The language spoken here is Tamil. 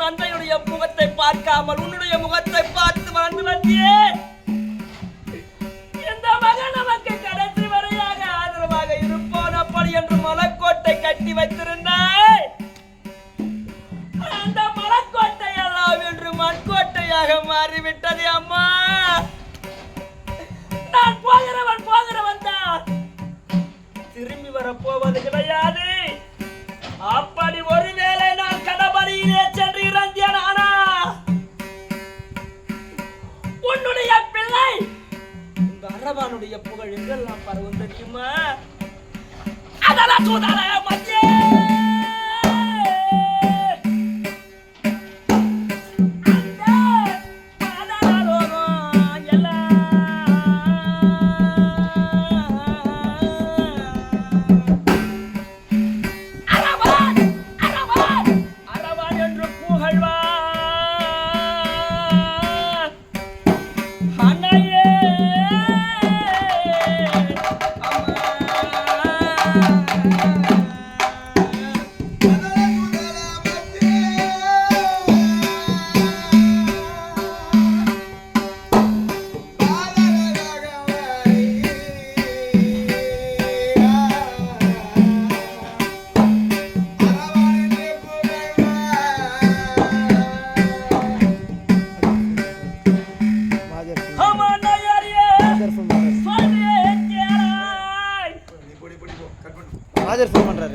தந்தையுடைய முகத்தை பார்க்காமல் உன்னுடைய முகத்தை பார்த்து வாழ்ந்து வந்தேன் மண்கோட்டையாக மாறிவிட்டது அம்மா. நான் போகிறவன் போகிறவன் தான். திரும்பி வரப்போவது கிடையாது. அப்படி ஒருவேளை நான் கடபடியிலே சென்று இறந்தேன் ஆனா உன்னுடைய பிள்ளை இந்த அரவானுடைய புகழ் எங்கெல்லாம் பரவும் தெரியுமா? அதெல்லாம் சூதாட மத்தியே அன்னையே ராஜர் ஃபோன் பண்றாரு.